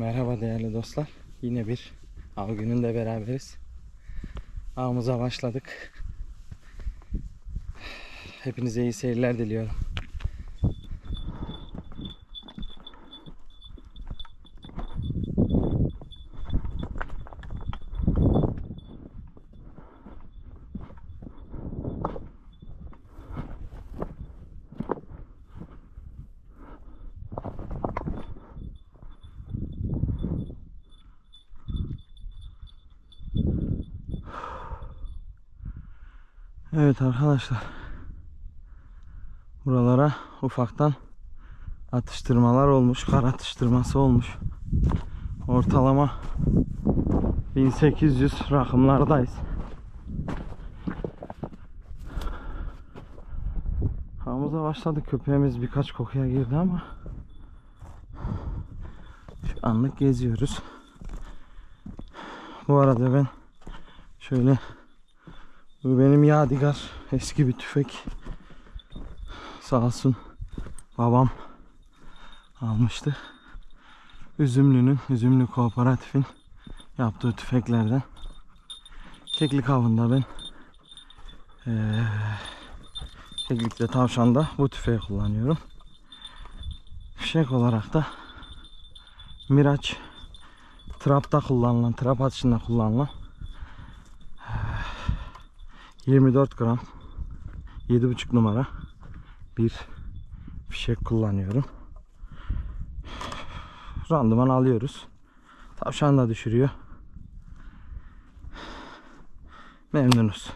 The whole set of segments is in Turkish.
Merhaba değerli dostlar. Yine bir av gününde beraberiz. Avımıza başladık. Hepinize iyi seyirler diliyorum. Evet arkadaşlar. Buralara ufaktan atıştırmalar olmuş. Kar atıştırması olmuş. Ortalama 1800 rakımlardayız. Havamıza başladık. Köpeğimiz birkaç kokuya girdi ama şu anlık geziyoruz. Bu arada ben şöyle bu benim yadigar eski bir tüfek. Sağ olsun babam almıştı. Üzümlü'nün, Üzümlü Kooperatif'in yaptığı tüfeklerden. Keklik avında ben eee Keklik'te tavşanda bu tüfeği kullanıyorum. Fişek olarak da Miraç trapta kullanılan, trap atışında kullanılan 24 gram 7,5 numara bir fişek kullanıyorum. Randıman alıyoruz. Tavşan da düşürüyor. Memnunuz.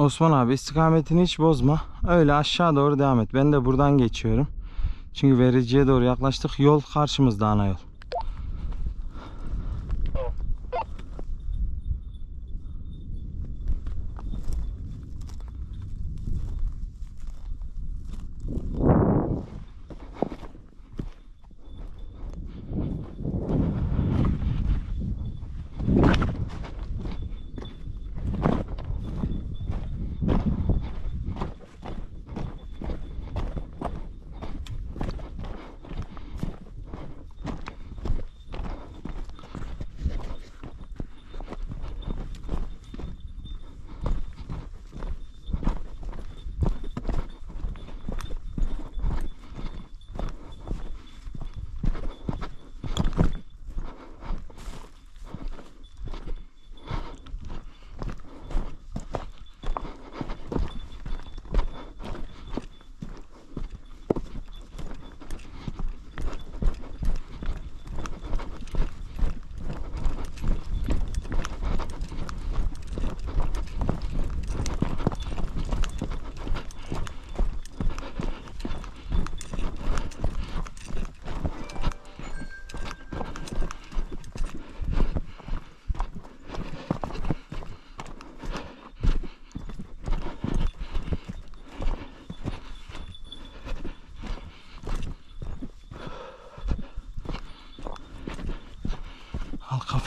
Osman abi istikametini hiç bozma. Öyle aşağı doğru devam et. Ben de buradan geçiyorum. Çünkü vericiye doğru yaklaştık. Yol karşımızda ana yol.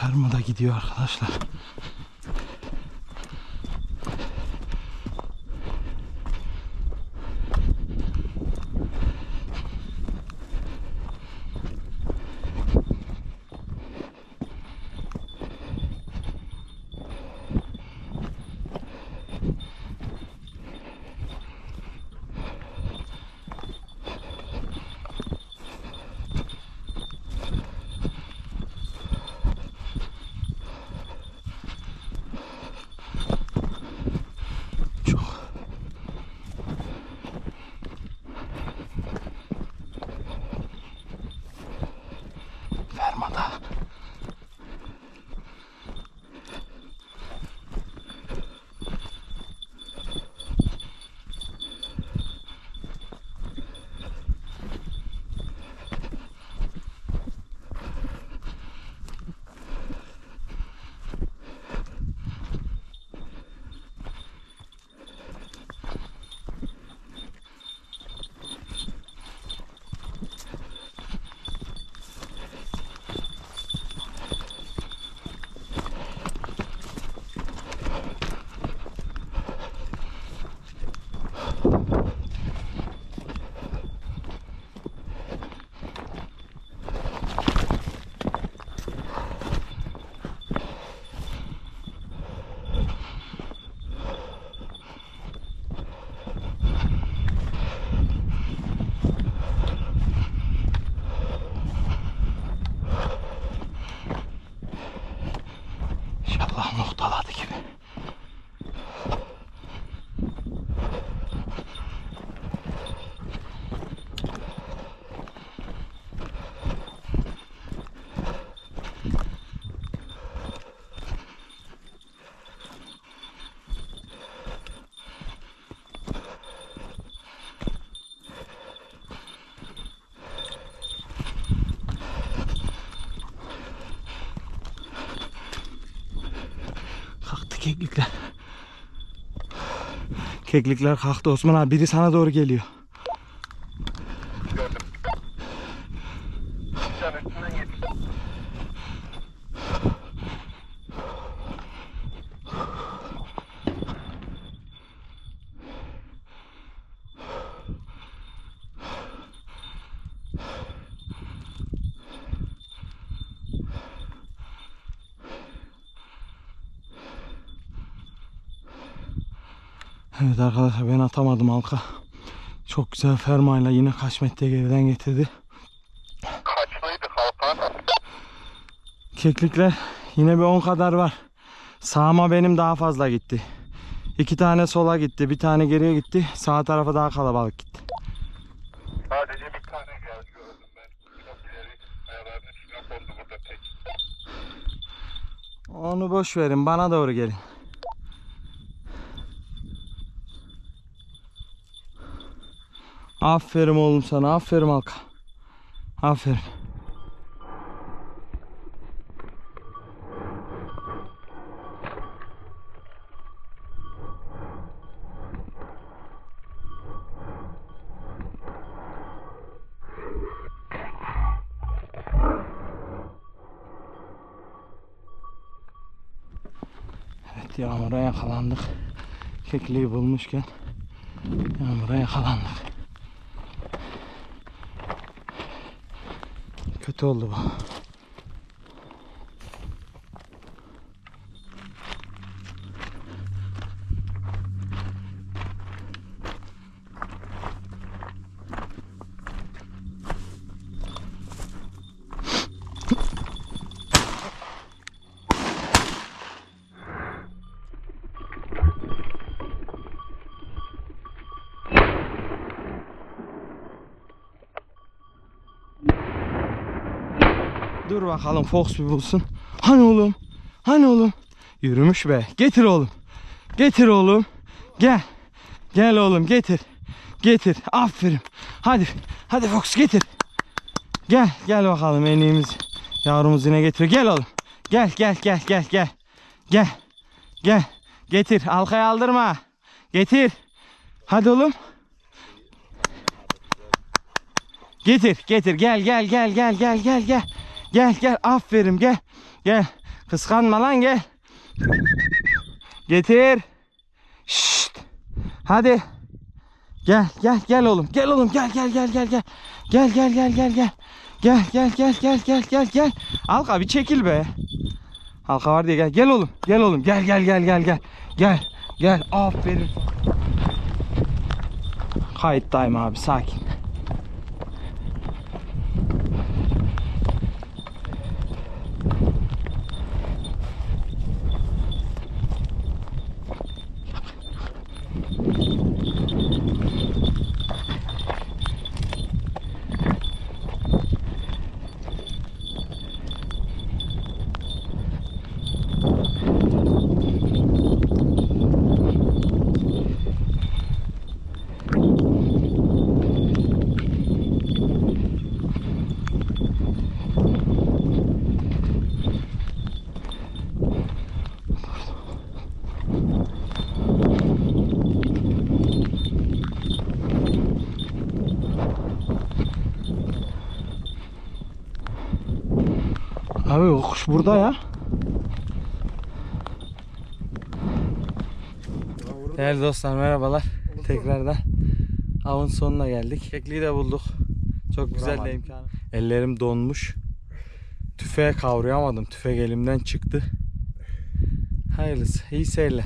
Fermada gidiyor arkadaşlar. Keklikler. Keklikler kalktı Osman abi. Biri sana doğru geliyor. Evet arkadaşlar ben atamadım halka. Çok güzel fermayla yine kaç metre geriden getirdi. Kaçlıydı Halkan? Keklikler yine bir 10 kadar var. Sağıma benim daha fazla gitti. İki tane sola gitti, bir tane geriye gitti. Sağ tarafa daha kalabalık gitti. Sadece bir tane geldi gördüm ben. Çok ileri kayaların üstüne kondu burada tek. Onu boş verin, bana doğru gelin. Aferin oğlum sana, aferin Halka. Aferin. Evet yağmura yakalandık. Kekliği bulmuşken yağmura yakalandık. Kötü oldu bu. Dur bakalım Fox bir bulsun. Hani oğlum? Hani oğlum? Yürümüş be. Getir oğlum. Getir oğlum. Gel. Gel oğlum getir. Getir. Aferin. Hadi. Hadi Fox getir. Gel. Gel bakalım en iyimiz. Yavrumuz yine getiriyor. Gel oğlum. Gel gel gel gel gel. Gel. Gel. Getir. Halkaya aldırma. Getir. Hadi oğlum. Getir, getir. Gel, gel, gel, gel, gel, gel, gel. Gel, gel. Aferin, gel. Gel. Kıskanma lan gel. Getir. Şşt. Hadi. Gel gel gel oğlum. Gel oğlum gel gel gel gel gel. Gel gel gel gel gel. Gel gel gel gel gel gel gel. Halka bir çekil be. Halka var diye gel. Gel oğlum. Gel oğlum. Gel gel gel gel gel. Gel. Gel. Aferin. Kayıttayım abi sakin. Abi o kuş burada ya. Değerli dostlar merhabalar. Tekrardan avın sonuna geldik. Kekliği de bulduk. Çok güzel de imkanı. Ellerim donmuş. Tüfeğe kavrayamadım. Tüfek elimden çıktı. Hayırlısı. İyi seyirler.